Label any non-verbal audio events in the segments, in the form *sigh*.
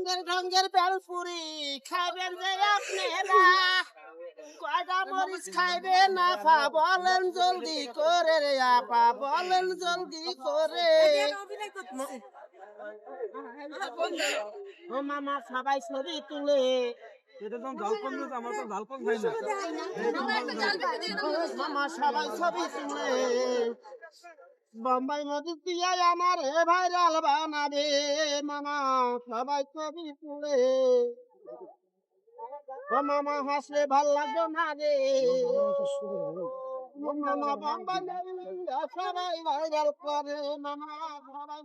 রঙের রঙের বেলপুরি খাবেন যে আপনারা কয়টা মরিচ খাইবে না পা বলেন জলদি করে রে আপা বলেন জলদি করে ও মামা সবাই ছবি তুলে এটা তো ঝালপান দিয়েছে, আমার তো ঝালপান খাই না মামা সবাই ছবি তুলে বোম্বাই নদী দিয়া আমার হে ভাইরাল বানাবে। মামা, সবাই ছবি তুলে। মামা, হাসলে ভালো লাগবে না রে। মামা, বম্বাই সবাই ভাইরাল করে। মামা, সবাই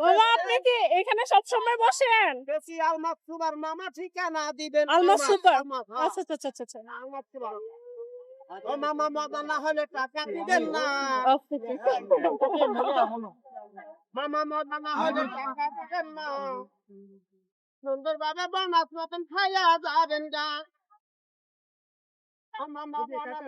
বাবা আপনি এখানে সব সময় বসেন সুবার মামা ঠিকানা দিবেন হ্যাঁ। আচ্ছা আচ্ছা আচ্ছা আচ্ছা সুপার। ও মামা মজা না হলে টাকা দিবেন না। মামা মজা সুন্দর ভাবে বানাস মতন খাইয়া যাবেন গা মামা বানাস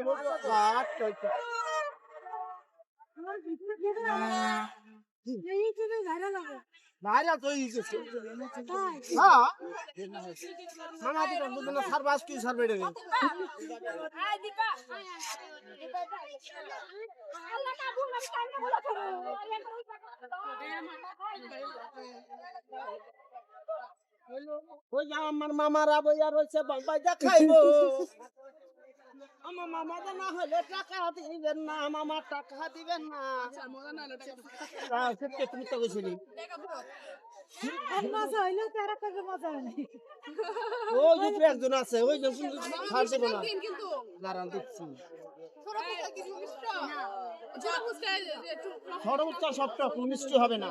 আমার মামারা বইয়া রয়েছে বাম্বাই দেখাইবো আমার মামা না হলে টাকা দিবেন না মামা টাকা দিবেন না। আহ, সত্যি তুমি তো *laughs* ওই তো একজন আছে ওই যে কিন্তু ছাড় দেবো না। দাঁড়ান দিচ্ছি সর্বোচ্চ সবটা মিষ্টি হবে না।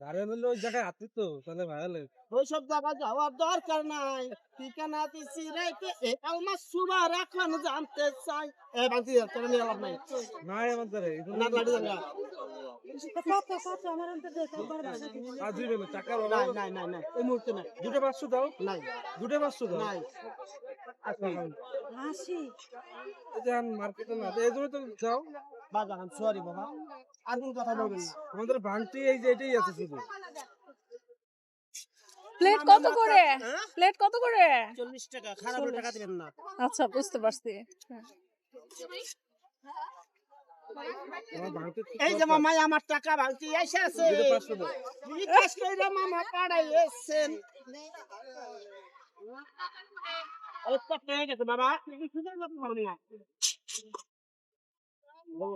গাড়ি মিললে ওই জায়গায় হাতি তো তাহলে ভাইরাল ওইসব জায়গা যাওয়ার দরকার নাই। ঠিকানা দিছি রেখে এ আলমাস সুবার এখন জানতে চাই। এ বাকি তোর নিয়ে লাভ নাই। আমার না লাড়ি আর দুটো পাঁচশো দাও। নাই। দুটো পাঁচশো দাও। নাই। মার্কেটে না এই জন্য তো যাও। বাজার সরি বাবা। আর কোন কথা বলবেন না। আমাদের ভাঙটি এই যে এটাই আছে শুধু। প্লেট কত করে? হ্যাঁ? প্লেট কত করে? চল্লিশ টাকা খারাপ টাকা দিবেন না। আচ্ছা বুঝতে পারছি। এই যে মামা আমার টাকা ভাঙতি এসে আছে। বিকাশ মামা পাড়াই এসেছেন। ওই তো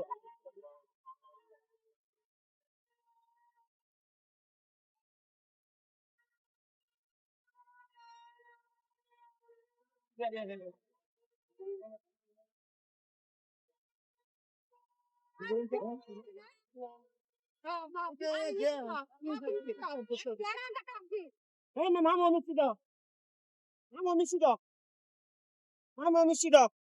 পেয়ে গেছে বাবা তুমি সুযোগ মতো ভাবনি না এই মামা মামা মিষ্টি দাও মামা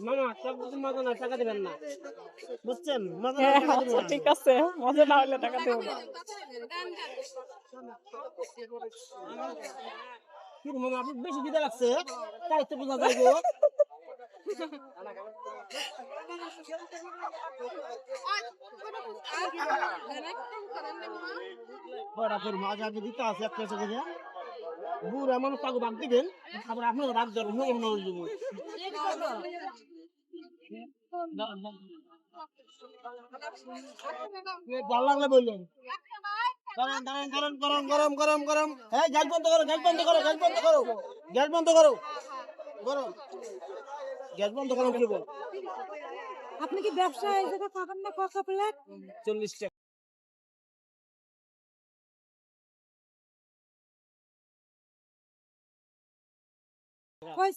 মামা টাকা মজা না টাকা দিবেন না। বুঝছেন? মজা না হ্যাঁ। ঠিক আছে মজা না হলে টাকা দেবো না। কি মামা আপনি বেশি দিতে লাগছে। তাই তো বোঝা যায় গো বড়া করে মাছ আগে দিতে আছে একটা চোখে দিয়ে বুড়া মানুষ তাকে ভাগ দিবেন আবার আপনার ভাগ ধরবেন মনে মনে হয়ে ভালো লাগলে বললেন। গরম গরম গরম গ্যাস বন্ধ করো, গ্যাস বন্ধ করো, গ্যাস বন্ধ করো। বন্ধ গ্যাস বন্ধ করো কি আপনি কি ব্যবসা থাকেন না কত প্লেট চল্লিশ টাকা।